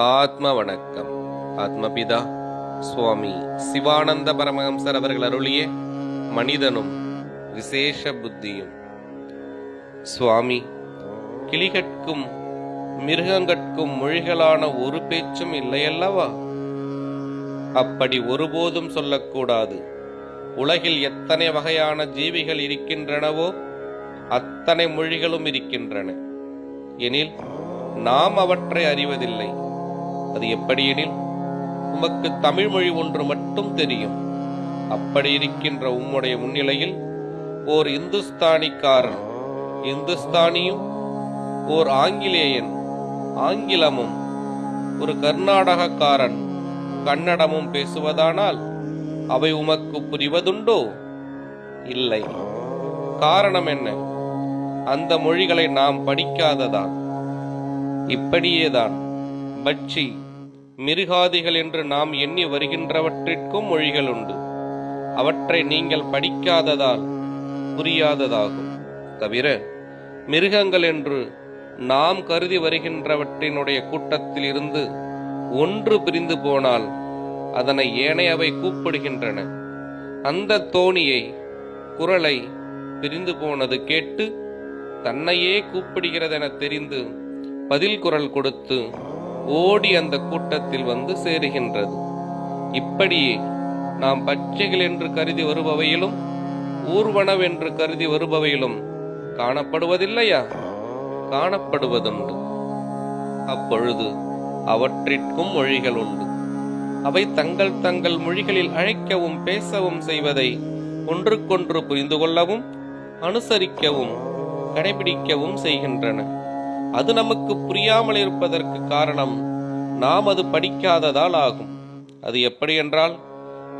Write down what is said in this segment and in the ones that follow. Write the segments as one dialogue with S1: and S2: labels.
S1: ஆத்ம வணக்கம் ஆத்மபிதா சுவாமி சிவானந்த பரமஹம்சர் அவர்கள் அருளிய மனிதனும் விசேஷ புத்தியும். சுவாமி கிளிகட்கும் மிருகங்கட்கும் மொழிகளான ஒரு பேச்சும் இல்லையல்லவா? அப்படி ஒருபோதும் சொல்லக்கூடாது. உலகில் எத்தனை வகையான ஜீவிகள் இருக்கின்றனவோ அத்தனை மொழிகளும் இருக்கின்றன. எனில் நாம் அவற்றை அறிவதில்லை. அது எப்படியெனில் உமக்கு தமிழ் மொழி ஒன்று மட்டும் தெரியும். அப்படி இருக்கின்ற உம்முடைய முன்னிலையில் ஓர் இந்துஸ்தானிக்காரன் இந்துஸ்தானியும் ஓர் ஆங்கிலேயன் ஆங்கிலமும் ஒரு கர்நாடகக்காரன் கன்னடமும் பேசுவதானால் அவை உமக்கு புரிவதுண்டோ? இல்லை. காரணம் என்ன? அந்த மொழிகளை நாம் படிக்காததான் இப்படியேதான். பட்சி மிருகாதிகள் என்று நாம் எண்ணி வருகின்றவற்றிற்கும் மொழிகள் உண்டு. அவற்றை நீங்கள் படிக்காததால் புரியாததாகும். தவிர மிருகங்கள் என்று நாம் கருதி வருகின்றவற்றினுடைய கூட்டத்தில் இருந்து ஒன்று பிரிந்து போனால் அதனை ஏனையவை கூப்பிடுகின்றன. அந்த தோணியை குரலை பிரிந்து போனது கேட்டு தன்னையே கூப்பிடுகிறதென தெரிந்து பதில் குரல் கொடுத்து ஓடி அந்த கூட்டத்தில் வந்து சேருகின்றது. இப்படியே நாம் பச்சைகள் என்று கருதி வருபவையிலும் ஊர்வனவென்று கருதி வருபவையிலும் காணப்படுவதில்லையா? காணப்படுவதுண்டு. அப்பொழுது அவற்றிற்கும் மொழிகள் உண்டு. அவை தங்கள் தங்கள் மொழிகளில் அழைக்கவும் பேசவும் செய்வதை ஒன்றுக்கொன்று புரிந்து கொள்ளவும் அனுசரிக்கவும் கடைபிடிக்கவும் செய்கின்றன. அது நமக்கு புரியாமல் இருப்பதற்கு காரணம் நாம் அது படிக்காததால் ஆகும். அது எப்படி என்றால்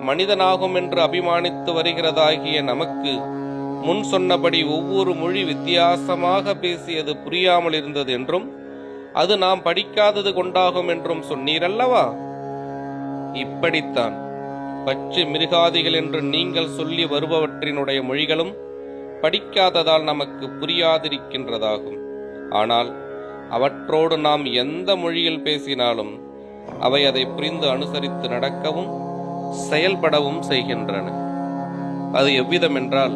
S1: மனிதனாகும் என்று அபிமானித்து வருகிறதாகிய நமக்கு முன் சொன்னபடி ஒவ்வொரு மொழி வித்தியாசமாக பேசியது புரியாமல் இருந்தது என்றும் அது நாம் படிக்காதது கொண்டாகும் என்றும் சொன்னீரல்லவா? இப்படித்தான். பச்சை மிருகாதிகள் என்று நீங்கள் சொல்லி வருபவற்றினுடைய மொழிகளும் படிக்காததால் நமக்கு புரியாதிருக்கின்றதாகும். ஆனால் அவற்றோடு நாம் எந்த மொழியில் பேசினாலும் அவை அதை புரிந்து அனுசரித்து நடக்கவும் செயல்படவும் செய்கின்றன. அது எவ்விதம் என்றால்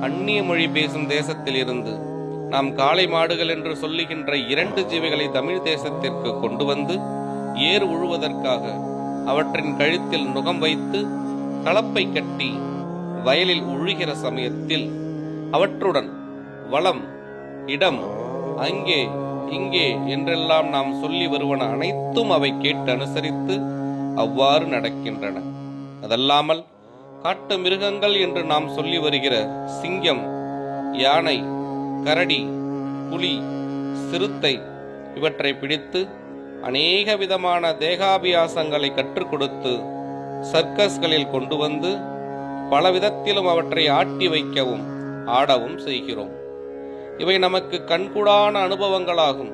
S1: அந்நிய மொழி பேசும் தேசத்தில் இருந்து நாம் காளை மாடுகள் என்று சொல்லுகின்ற இரண்டு ஜீவிகளை தமிழ் தேசத்திற்கு கொண்டு வந்து ஏர் உழுவதற்காக அவற்றின் கழுத்தில் நுகம் வைத்து கலப்பை கட்டி வயலில் உழுகிற சமயத்தில் அவற்றுடன் வளம் இடம் அங்கே இங்கே என்றெல்லாம் நாம் சொல்லி வருவன அனைத்தும் அவை கேட்டு அனுசரித்து அவ்வாறு நடக்கின்றன. அதல்லாமல் காட்டு மிருகங்கள் என்று நாம் சொல்லி வருகிற சிங்கம் யானை கரடி புலி சிறுத்தை இவற்றை பிடித்து அநேக விதமான தேகாபியாசங்களை கற்றுக் கொடுத்து சர்க்கஸ்களில் கொண்டு வந்து பல விதத்திலும் அவற்றை ஆட்டி வைக்கவும் ஆடவும் செய்கிறோம். இவை நமக்கு கண்கூடான அனுபவங்களாகும்.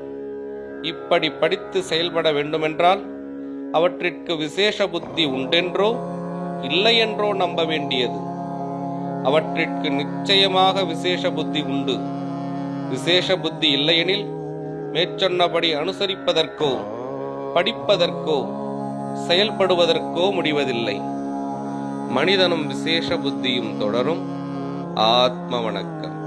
S1: இப்படி படித்து செயல்பட வேண்டுமென்றால் அவற்றிற்கு விசேஷ புத்தி உண்டென்றோ இல்லையென்றோ நம்ப வேண்டியது. அவற்றிற்கு நிச்சயமாக விசேஷ புத்தி உண்டு. விசேஷ புத்தி இல்லையெனில் மேற்சொன்னபடி அனுசரிப்பதற்கோ படிப்பதற்கோ செயல்படுவதற்கோ முடிவதில்லை. மனிதனும் விசேஷ புத்தியும் தொடரும். ஆத்ம வணக்கம்.